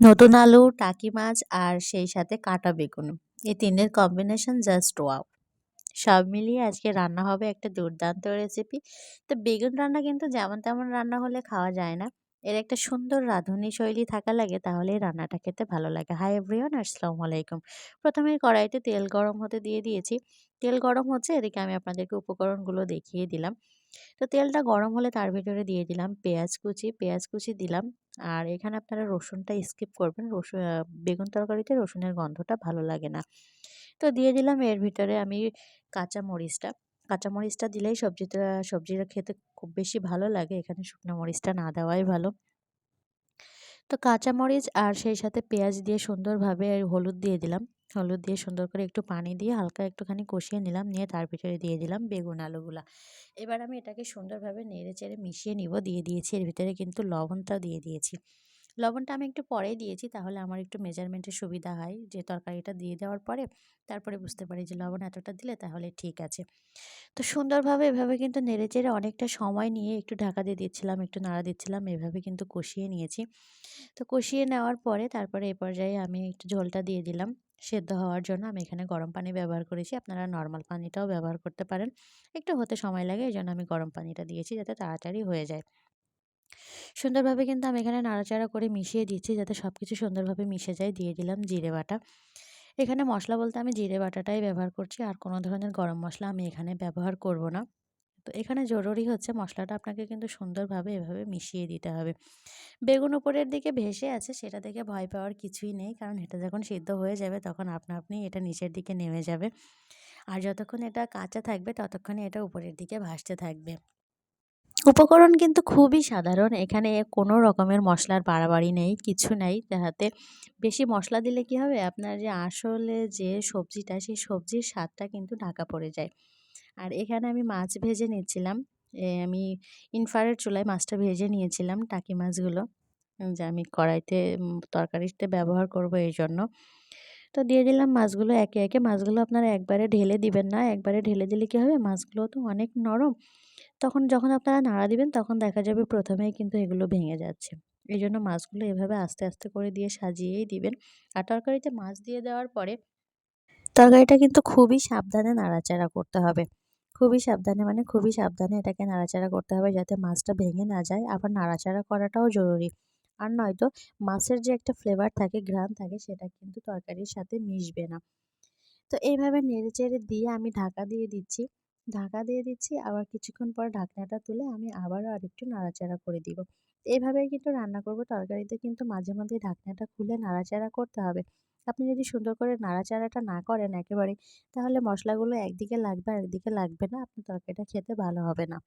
নতুন আলু, টাকি মাছ আর সেই সাথে কাটা বেগুন। এই তিনের কম্বিনেশন জাস্ট ওয়াও! সব মিলিয়ে আজকে রান্না হবে একটা দুর্দান্ত রেসিপি। তো বেগুন রান্না কিন্তু যেমন তেমন রান্না হলে খাওয়া যায় না। এর একটা সুন্দর রাঁধুনি শৈলী থাকা লাগে তাহলে রান্নাটা খেতে ভালো লাগে। হাই এভরিওয়ান আসসালামু আলাইকুম। প্রথমে কড়াইতে তেল গরম হতে দিয়ে দিয়েছি। তেল গরম হচ্ছে এদিকে আমি আপনাদেরকে উপকরণগুলো দেখিয়ে দিলাম। তো তেলটা গরম হলে তার ভিতরে দিয়ে দিলাম পেঁয়াজ কুচি, পেঁয়াজ কুচি দিলাম। আর এখানে আপনারা রসুনটা স্কিপ করবেন। রসুন বেগুন তরকারিতে রসুনের গন্ধটা ভালো লাগে না। তো দিয়ে দিলাম এর ভিতরে আমি কাঁচা মরিচটা। কাঁচা মরিচটা দিলেই সবজিটা সবজিটা খেতে খুব বেশি ভালো লাগে। এখানে শুকনো মরিচটা না দেওয়াই ভালো। তো কাঁচামরিচ আর সেই সাথে পেঁয়াজ দিয়ে সুন্দরভাবে হলুদ দিয়ে দিলাম। হলুদ দিয়ে সুন্দর করে একটু পানি দিয়ে হালকা একটুখানি কষিয়ে নিলাম নিয়ে তার ভিতরে দিয়ে দিলাম বেগুন আলুগুলা এবার আমি এটাকে সুন্দরভাবে নেড়ে চেড়ে মিশিয়ে নিব দিয়ে দিয়েছি এর ভিতরে কিন্তু লবণটা দিয়ে দিয়েছি লবণটা আমি একটু পরেই দিয়েছি, তাহলে আমার একটু মেজারমেন্টের সুবিধা হয়। যে তরকারিটা দিয়ে দেওয়ার পরে, তারপরে বুঝতে পারি যে লবণ এতটা দিলে তাহলে ঠিক আছে। তো সুন্দরভাবে এভাবে কিন্তু নেড়ে চেড়ে অনেকটা সময় নিয়ে একটু ঢাকা দিয়ে দিচ্ছিলাম, একটু নাড়া দিচ্ছিলাম, এভাবে কিন্তু কষিয়ে নিয়েছি। তো কষিয়ে নেওয়ার পরে তারপরে এ পর্যায়ে আমি একটু ঝোলটা দিয়ে দিলাম। সেদ্ধ হওয়ার জন্য আমি এখানে গরম পানি ব্যবহার করেছি। আপনারা নর্মাল পানিটাও ব্যবহার করতে পারেন। একটু হতে সময় লাগে এই জন্য আমি গরম পানিটা দিয়েছি যাতে তাড়াতাড়ি হয়ে যায়। সুন্দরভাবে কিন্তু আমি এখানে নাড়াচাড়া করে মিশিয়ে দিচ্ছি যাতে সব কিছু সুন্দরভাবে মিশে যায়। দিয়ে দিলাম জিরে বাটা। এখানে মশলা বলতে আমি জিরে বাটাটাই ব্যবহার করছি। আর কোনো ধরনের গরম মশলা আমি এখানে ব্যবহার করব না। তো এখানে জরুরি হচ্ছে মশলাটা আপনাকে কিন্তু সুন্দরভাবে এভাবে মিশিয়ে দিতে হবে। বেগুন উপরের দিকে ভেসে আছে, সেটা দেখে ভয় পাওয়ার কিছুই নেই। কারণ এটা যখন সিদ্ধ হয়ে যাবে, তখন আপনা আপনি এটা নিচের দিকে নেমে যাবে। আর যতক্ষণ এটা কাঁচা থাকবে ততক্ষণই এটা উপরের দিকে ভাসতে থাকবে। উপকরণ কিন্তু খুবই সাধারণ। এখানে কোনো রকমের মশলার বাড়াবাড়ি নেই, কিছু নেই। যাহাতে বেশি মশলা দিলে কি হবে? আপনার যে আসলে যে সবজিটা, সেই সবজির স্বাদটা কিন্তু ঢাকা পড়ে যায়। আর এখানে আমি মাছ ভেজে নিচ্ছিলাম। আমি ইনফারের চুলায় মাছটা ভেজে নিয়েছিলাম টাকি মাছগুলো। যে আমি কড়াইতে তরকারিতে ব্যবহার করব এই জন্য। তো দিয়ে দিলাম মাছগুলো একে একে। মাছগুলো আপনারা একবারে ঢেলে দিবেন না, একবারে ঢেলে দিলে কী হবে? মাছগুলো তো অনেক নরম। তখন যখন আপনারা নাড়া দিবেন, তখন দেখা যাবে প্রথমেই কিন্তু এগুলো ভেঙে যাচ্ছে। এই জন্য মাছগুলো এভাবে আস্তে আস্তে করে দিয়ে সাজিয়েই দিবেন। আর তরকারিতে মাছ দিয়ে দেওয়ার পরে তরকারিটা কিন্তু খুবই সাবধানে নাড়াচাড়া করতে হবে। খুবই সাবধানে মানে খুবই সাবধানে এটাকে নাড়াচাড়া করতে হবে যাতে মাছটা ভেঙে না যায়। আবার নাড়াচাড়া করাটাও জরুরি। আর নয়তো মাছের যে একটা ফ্লেভার থাকে, ঘ্রাণ থাকে, সেটা কিন্তু তরকারির সাথে মিশবে না। তো এইভাবে নেড়ে চেড়ে দিয়ে আমি ঢাকা দিয়ে দিচ্ছি। ঢাকা দিয়ে দিচ্ছি, আবার কিছুক্ষণ পর ঢাকনাটা তুলে আমি আবারও আরেকটু নাড়াচাড়া করে দিব। এইভাবেই কিন্তু রান্না করব। তরকারিতে কিন্তু মাঝে মাঝে ঢাকনাটা খুলে নাড়াচাড়া করতে হবে। আপনি যদি সুন্দর করে নাড়াচাড়াটা না করেন একেবারে তাহলে মশলাগুলো একদিকে লাগবে আর একদিকে লাগবে না। আপনার তরকারিটা খেতে ভালো হবে না।